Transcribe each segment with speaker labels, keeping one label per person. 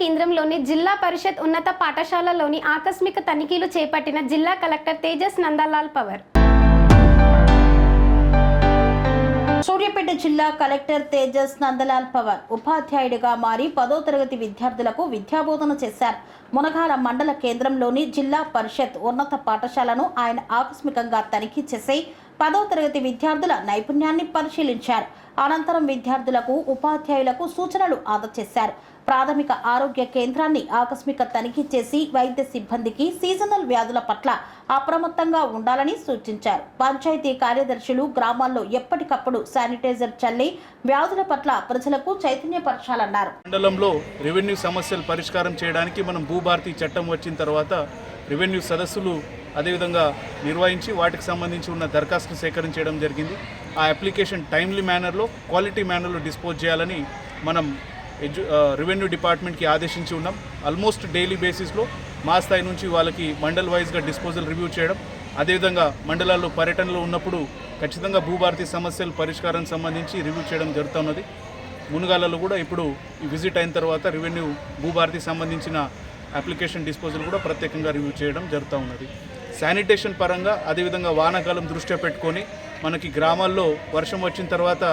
Speaker 1: కేంద్రంలోని జిల్లా పరిషత్ ఉన్నత పాఠశాలలోని ఆకస్మిక తనిఖీలు చేపట్టిన జిల్లా కలెక్టర్ తేజస్ నందలాల్ పవర్.
Speaker 2: సూర్యాపేట జిల్లా కలెక్టర్ తేజస్ నందలాల్ పవర్ ఉపాధ్యాయుడిగా మారి పదో తరగతి విద్యార్థులకు విద్యాబోధన చేశారు. మునగాల మండల కేంద్రంలోని జిల్లా పరిషత్ ఉన్నత పాఠశాలను ఆయన ఆకస్మికంగా తనిఖీ చేసి పదో తరగతి విద్యార్థుల నైపుణ్యాన్ని పరిశీలించారు. అనంతరం విద్యార్థులకు ఉపాధ్యాయులకు సూచనలు అందజేశారు. ప్రాథమిక ఆరోగ్య కేంద్రాన్ని ఆకస్మిక తనిఖీ చేసి వైద్య సిబ్బందికి సీజనల్ వ్యాధుల పట్ల అప్రమత్తంగా ఉండాలని సూచించారు. పంచాయతీ కార్యదర్శులు గ్రామాల్లో ఎప్పటికప్పుడు శానిటైజర్ చల్లి వ్యాధుల పట్ల ప్రజలకు చైతన్యపరచాలన్నారు.
Speaker 3: మండలంలో రెవెన్యూ సమస్యలు పరిష్కారం చేయడానికి మనం భూభారతి చట్టం వచ్చిన తర్వాత రెవెన్యూ సదస్సులు అదేవిధంగా నిర్వహించి వాటికి సంబంధించి ఉన్న దరఖాస్తులు సేకరించడం జరిగింది. ఆ అప్లికేషన్ టైమ్లీ మేనర్లో క్వాలిటీ మేనర్లో డిస్పోజ్ చేయాలని మనం ఎడ్యు రెవెన్యూ డిపార్ట్మెంట్కి ఆదేశించి ఉన్నాం. ఆల్మోస్ట్ డైలీ బేసిస్లో మా స్థాయి నుంచి వాళ్ళకి మండల్ వైజ్గా డిస్పోజల్ రివ్యూ చేయడం. అదేవిధంగా మండలాల్లో పర్యటనలో ఉన్నప్పుడు ఖచ్చితంగా భూభారతి సమస్యలు పరిష్కారం సంబంధించి రివ్యూ చేయడం జరుగుతున్నది మునుగాలలో కూడా ఇప్పుడు ఈ విజిట్ అయిన తర్వాత రెవెన్యూ భూభారతికి సంబంధించిన అప్లికేషన్ డిస్పోజల్ కూడా ప్రత్యేకంగా రివ్యూ చేయడం జరుగుతూ ఉన్నది. శానిటేషన్ పరంగా అదేవిధంగా వానాకాలం దృష్ట్యా పెట్టుకొని మనకి గ్రామాల్లో వర్షం వచ్చిన తర్వాత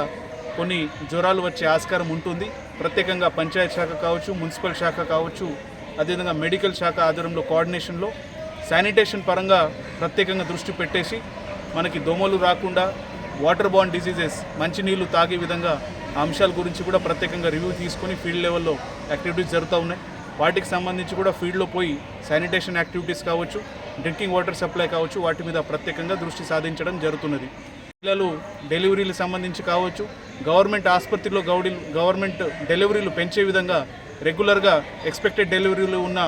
Speaker 3: కొన్ని జ్వరాలు వచ్చే ఆస్కారం ఉంటుంది. ప్రత్యేకంగా పంచాయత్ శాఖ కావచ్చు మున్సిపల్ శాఖ కావచ్చు అదేవిధంగా మెడికల్ శాఖ ఆధ్వర్యంలో కోఆర్డినేషన్లో శానిటేషన్ పరంగా ప్రత్యేకంగా దృష్టి పెట్టేసి మనకి దోమలు రాకుండా వాటర్ బాండ్ డిసీజెస్ మంచినీళ్ళు తాగే విధంగా ఆ అంశాల గురించి కూడా ప్రత్యేకంగా రివ్యూ తీసుకొని ఫీల్డ్ లెవెల్లో యాక్టివిటీస్ జరుగుతూ ఉన్నాయి. వాటికి సంబంధించి కూడా ఫీల్డ్లో పోయి శానిటేషన్ యాక్టివిటీస్ కావచ్చు డ్రింకింగ్ వాటర్ సప్లై కావచ్చు వాటి మీద ప్రత్యేకంగా దృష్టి సాధించడం జరుగుతున్నది. పిల్లలు డెలివరీలు సంబంధించి కావచ్చు గవర్నమెంట్ ఆసుపత్రిలో గౌడి గవర్నమెంట్ డెలివరీలు పెంచే విధంగా రెగ్యులర్గా ఎక్స్పెక్టెడ్ డెలివరీలు ఉన్న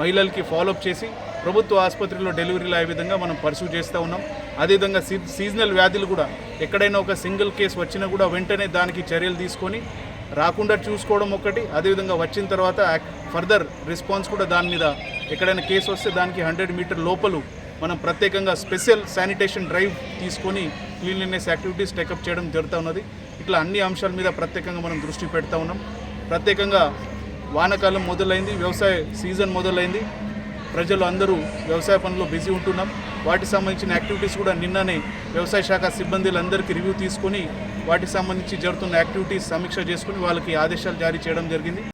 Speaker 3: మహిళలకి ఫాలోఅప్ చేసి ప్రభుత్వ ఆసుపత్రిలో డెలివరీలు అయ్యే విధంగా మనం పర్సూ చేస్తూ ఉన్నాం. అదేవిధంగా సీ సీజనల్ వ్యాధులు కూడా ఎక్కడైనా ఒక సింగిల్ కేసు వచ్చినా కూడా వెంటనే దానికి చర్యలు తీసుకొని రాకుండా చూసుకోవడం ఒకటి అదేవిధంగా వచ్చిన తర్వాత ఫర్దర్ రెస్పాన్స్ కూడా దాని మీద ఎక్కడైనా కేసు వస్తే దానికి హండ్రెడ్ మీటర్ లోపలు మనం ప్రత్యేకంగా స్పెషల్ శానిటేషన్ డ్రైవ్ తీసుకొని క్లీన్లీనెస్ యాక్టివిటీస్ టెకప్ చేయడం జరుగుతూ ఉన్నది. ఇట్లా అన్ని అంశాల మీద ప్రత్యేకంగా మనం దృష్టి పెడతా ఉన్నాం. ప్రత్యేకంగా వానాకాలం మొదలైంది వ్యవసాయ సీజన్ మొదలైంది. ప్రజలు అందరూ వ్యవసాయ పనుల్లో బిజీ ఉంటున్నాం. వాటికి సంబంధించిన యాక్టివిటీస్ కూడా నిన్ననే వ్యవసాయ శాఖ సిబ్బందిలందరికీ రివ్యూ తీసుకొని వాటికి సంబంధించి జరుగుతున్న యాక్టివిటీస్ సమీక్ష చేసుకుని వాళ్ళకి ఆదేశాలు జారీ చేయడం జరిగింది.